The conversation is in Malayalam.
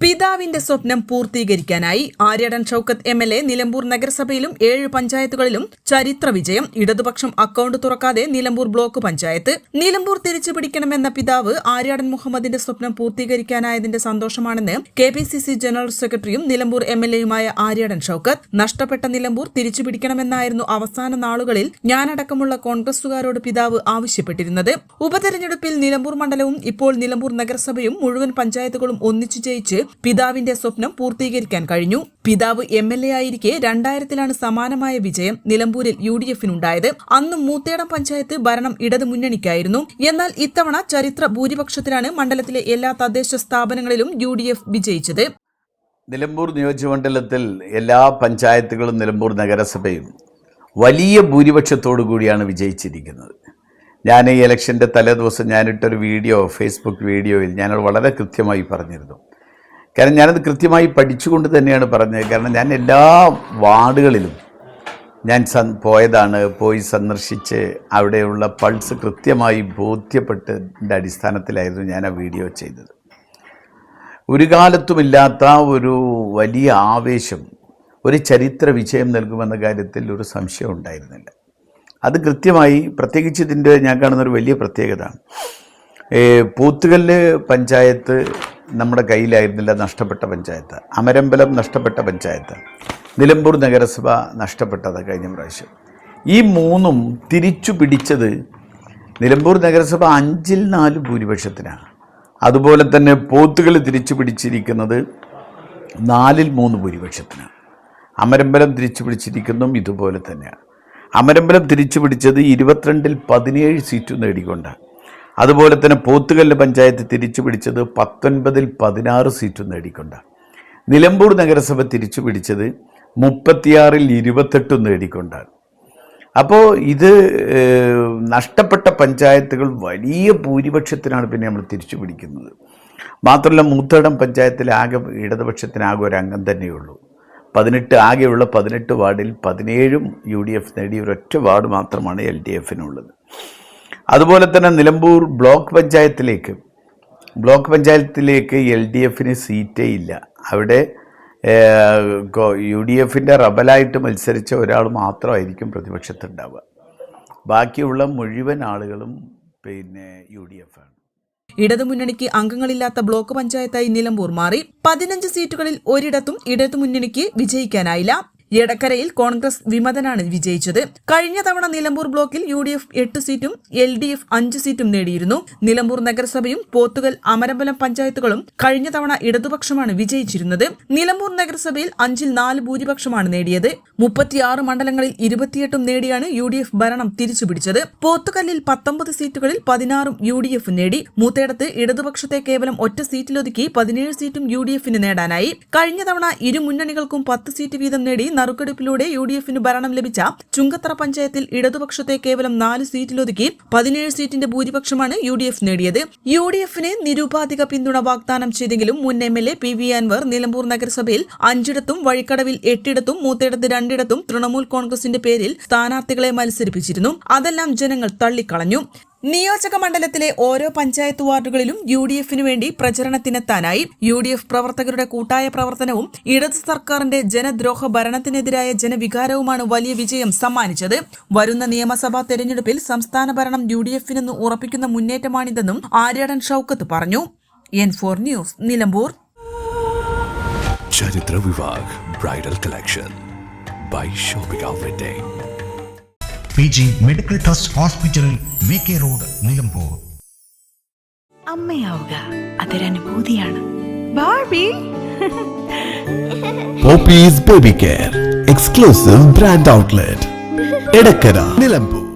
പിതാവിന്റെ സ്വപ്നം പൂർത്തീകരിക്കാനായി Aryadan Shoukath M L A Nilambur നഗരസഭയിലും ഏഴ് പഞ്ചായത്തുകളിലും ചരിത്ര വിജയം ഇടതുപക്ഷം അക്കൌണ്ട് തുറക്കാതെ നിലമ്പൂർ ബ്ലോക്ക് പഞ്ചായത്ത്. നിലമ്പൂർ തിരിച്ചു പിടിക്കണമെന്ന പിതാവ് ആര്യാടൻ മുഹമ്മദിന്റെ സ്വപ്നം പൂർത്തീകരിക്കാനായതിന്റെ സന്തോഷമാണെന്ന് K P C C general സെക്രട്ടറിയും നിലമ്പൂർ എം എൽ എയുമായ ആര്യാടൻ ഷൌക്കത്ത് നഷ്ടപ്പെട്ട നിലമ്പൂർ തിരിച്ചു പിടിക്കണമെന്നായിരുന്നു അവസാന നാളുകളിൽ ഞാനടക്കമുള്ള കോൺഗ്രസുകാരോട് പിതാവ് ആവശ്യപ്പെട്ടിരുന്നത്. ഉപതെരഞ്ഞെടുപ്പിൽ നിലമ്പൂർ മണ്ഡലവും ഇപ്പോൾ നിലമ്പൂർ നഗരസഭയും മുഴുവൻ പഞ്ചായത്തുകളും ഒന്നിച്ചു ജയിച്ച് പിതാവിന്റെ സ്വപ്നം പൂർത്തീകരിക്കാൻ കഴിഞ്ഞു. പിതാവ് എം എൽ എ ആയിരിക്കെ രണ്ടായിരത്തിലാണ് സമാനമായ വിജയം നിലമ്പൂരിൽ യു ഡി എഫിനുണ്ടായത്. അന്നും മൂത്തേടം പഞ്ചായത്ത് ഭരണം ഇടതു മുന്നണിക്കായിരുന്നു. എന്നാൽ ഇത്തവണ ചരിത്ര ഭൂരിപക്ഷത്തിലാണ് മണ്ഡലത്തിലെ എല്ലാ തദ്ദേശ സ്ഥാപനങ്ങളിലും യു ഡി എഫ് വിജയിച്ചത്. നിലമ്പൂർ നിയോജകമണ്ഡലത്തിൽ എല്ലാ പഞ്ചായത്തുകളും നിലമ്പൂർ നഗരസഭയും വലിയ ഭൂരിപക്ഷത്തോടു കൂടിയാണ് വിജയിച്ചിരിക്കുന്നത്. ഞാൻ ഈ ഇലക്ഷന്റെ തലേദിവസം ഞാനിട്ടൊരു വീഡിയോ ഫേസ്ബുക്ക് വീഡിയോയിൽ ഞാനത് വളരെ കൃത്യമായി പറഞ്ഞിരുന്നു. കാരണം ഞാനത് കൃത്യമായി പഠിച്ചുകൊണ്ട് തന്നെയാണ് പറഞ്ഞത്. കാരണം ഞാൻ എല്ലാ വാർഡുകളിലും ഞാൻ സൻ പോയതാണ് പോയി സന്ദർശിച്ച് അവിടെയുള്ള പൾസ് കൃത്യമായി ബോധ്യപ്പെട്ടതിന്റെ അടിസ്ഥാനത്തിലായിരുന്നു ഞാൻ ആ വീഡിയോ ചെയ്തത്. ഒരു കാലത്തുമില്ലാത്ത ഒരു വലിയ ആവേശം ഒരു ചരിത്ര വിജയം നൽകുമെന്ന കാര്യത്തിൽ ഒരു സംശയം ഉണ്ടായിരുന്നില്ല. അത് കൃത്യമായി പ്രത്യേകിച്ച് ഇതിന്റെ ഞാൻ കാണുന്ന ഒരു വലിയ പ്രത്യേകത പോത്തുകല്ല് പഞ്ചായത്ത് നമ്മുടെ കയ്യിലായിരുന്നില്ല നഷ്ടപ്പെട്ട പഞ്ചായത്ത്. അമരമ്പലം നഷ്ടപ്പെട്ട പഞ്ചായത്ത്. നിലമ്പൂർ നഗരസഭ നഷ്ടപ്പെട്ടത് കഴിഞ്ഞ പ്രാവശ്യം. ഈ മൂന്നും തിരിച്ചു പിടിച്ചത് നിലമ്പൂർ നഗരസഭ അഞ്ചിൽ നാല് ഭൂരിപക്ഷത്തിനാണ് അതുപോലെ തന്നെ പോത്തുകൾ തിരിച്ചു പിടിച്ചിരിക്കുന്നത് നാലിൽ മൂന്ന് ഭൂരിപക്ഷത്തിനാണ് അമരമ്പലം തിരിച്ചു പിടിച്ചിരിക്കുന്നതും ഇതുപോലെ തന്നെയാണ് അമരമ്പലം തിരിച്ചു പിടിച്ചത് ഇരുപത്തിരണ്ടിൽ പതിനേഴ് സീറ്റ് നേടിക്കൊണ്ടാണ് അതുപോലെ തന്നെ പോത്തുകല്ല് പഞ്ചായത്ത് തിരിച്ചു പിടിച്ചത് പത്തൊൻപതിൽ പതിനാറ് സീറ്റ് നേടിക്കൊണ്ടാണ് നിലമ്പൂർ നഗരസഭ തിരിച്ചു പിടിച്ചത് മുപ്പത്തിയാറിൽ ഇരുപത്തെട്ട് നേടിക്കൊണ്ടാണ് അപ്പോൾ ഇത് നഷ്ടപ്പെട്ട പഞ്ചായത്തുകൾ വലിയ ഭൂരിപക്ഷത്തിനാണ് പിന്നെ നമ്മൾ തിരിച്ചു പിടിക്കുന്നത് മാത്രമല്ല മൂത്തടം പഞ്ചായത്തിൽ ആകെ ഇടതുപക്ഷത്തിനാകെ ഒരു അംഗം തന്നെയുള്ളൂ. പതിനെട്ട് ആകെയുള്ള പതിനെട്ട് വാർഡിൽ പതിനേഴും യു ഡി എഫ് നേടിയ ഒരൊറ്റ വാർഡ് മാത്രമാണ് എൽ ഡി എഫിനുള്ളത്. അതുപോലെ തന്നെ നിലമ്പൂർ ബ്ലോക്ക് പഞ്ചായത്തിലേക്ക് ബ്ലോക്ക് പഞ്ചായത്തിലേക്ക് എൽ ഡി എഫിന് സീറ്റേ ഇല്ല. അവിടെ യു ഡി എഫിന്റെ റബലായിട്ട് മത്സരിച്ച ഒരാൾ മാത്രമായിരിക്കും പ്രതിപക്ഷത്തുണ്ടാവുക. ബാക്കിയുള്ള മുഴുവൻ ആളുകളും പിന്നെ യു ഡി എഫ് ആണ് ഇടതുമുന്നണിക്ക് അംഗങ്ങളില്ലാത്ത ബ്ലോക്ക് പഞ്ചായത്തായി നിലമ്പൂർ മാറി. പതിനഞ്ച് സീറ്റുകളിൽ ഒരിടത്തും ഇടതുമുന്നണിക്ക് വിജയിക്കാനായില്ല. എടക്കരയിൽ കോൺഗ്രസ് വിമതനാണ് വിജയിച്ചത്. കഴിഞ്ഞ തവണ നിലമ്പൂർ ബ്ലോക്കിൽ യു ഡി എഫ് എട്ട് സീറ്റും എൽ ഡി എഫ് അഞ്ച് സീറ്റും നേടിയിരുന്നു. നിലമ്പൂർ നഗരസഭയും പോത്തുകൽ അമരമ്പലം പഞ്ചായത്തുകളും കഴിഞ്ഞ തവണ ഇടതുപക്ഷമാണ് വിജയിച്ചിരുന്നത്. നിലമ്പൂർ നഗരസഭയിൽ അഞ്ചിൽ നാല് ഭൂരിപക്ഷമാണ് നേടിയത്. മുപ്പത്തിയാറ് മണ്ഡലങ്ങളിൽ ഇരുപത്തിയെട്ടും നേടിയാണ് യു ഡി എഫ് ഭരണം തിരിച്ചുപിടിച്ചത്. പോത്തുകല്ലിൽ പത്തൊമ്പത് സീറ്റുകളിൽ പതിനാറും യു ഡി എഫ് നേടി. മൂത്തേടത്ത് ഇടതുപക്ഷത്തെ കേവലം ഒറ്റ സീറ്റിലൊതുക്കി പതിനേഴ് സീറ്റും യു ഡി എഫിന് നേടാനായി. കഴിഞ്ഞ തവണ ഇരു മുന്നണികൾക്കും പത്ത് സീറ്റ് വീതം നേടി നറുക്കെടുപ്പിലൂടെ യു ഡി എഫിന് ഭരണം ലഭിച്ച ചുങ്കത്തറ പഞ്ചായത്തിൽ ഇടതുപക്ഷത്തെ കേവലം നാല് സീറ്റിലൊതുക്കി പതിനേഴ് സീറ്റിന്റെ ഭൂരിപക്ഷമാണ് യു ഡി എഫ് നേടിയത്. യു ഡി എഫിന് നിരുപാധിക പിന്തുണ വാഗ്ദാനം ചെയ്തെങ്കിലും മുൻ M L A P V Anvar Nilambur നഗരസഭയിൽ അഞ്ചിടത്തും വഴിക്കടവിൽ എട്ടിടത്തും മൂത്തിടത്ത് രണ്ടിടത്തും തൃണമൂൽ കോൺഗ്രസിന്റെ പേരിൽ സ്ഥാനാർത്ഥികളെ മത്സരിപ്പിച്ചിരുന്നു. അതെല്ലാം ജനങ്ങൾ തള്ളിക്കളഞ്ഞു. നിയോജക മണ്ഡലത്തിലെ ഓരോ പഞ്ചായത്ത് വാർഡുകളിലും യു ഡി എഫിനു വേണ്ടി പ്രചരണത്തിനെത്താനായി യു ഡി എഫ് പ്രവർത്തകരുടെ കൂട്ടായ പ്രവർത്തനവും ഇടത് സർക്കാരിന്റെ ജനദ്രോഹ ഭരണത്തിനെതിരായ ജനവികാരവുമാണ് വലിയ വിജയം സമ്മാനിച്ചത്. വരുന്ന നിയമസഭാ തെരഞ്ഞെടുപ്പിൽ സംസ്ഥാന ഭരണം യു ഡി എഫിനെന്ന് ഉറപ്പിക്കുന്ന മുന്നേറ്റമാണിതെന്നും ആര്യാടൻ ഷൌക്കത്ത് പറഞ്ഞു. N four news Nilambur. Charithra Vivah bridal collection. By shopping P G medical trust hospital V K road Nilambur. അമ്മയാവുക. അതൊരനുഭൂതിയാണ് Popees baby. Care exclusive brand outlet Edakkara Nilambur.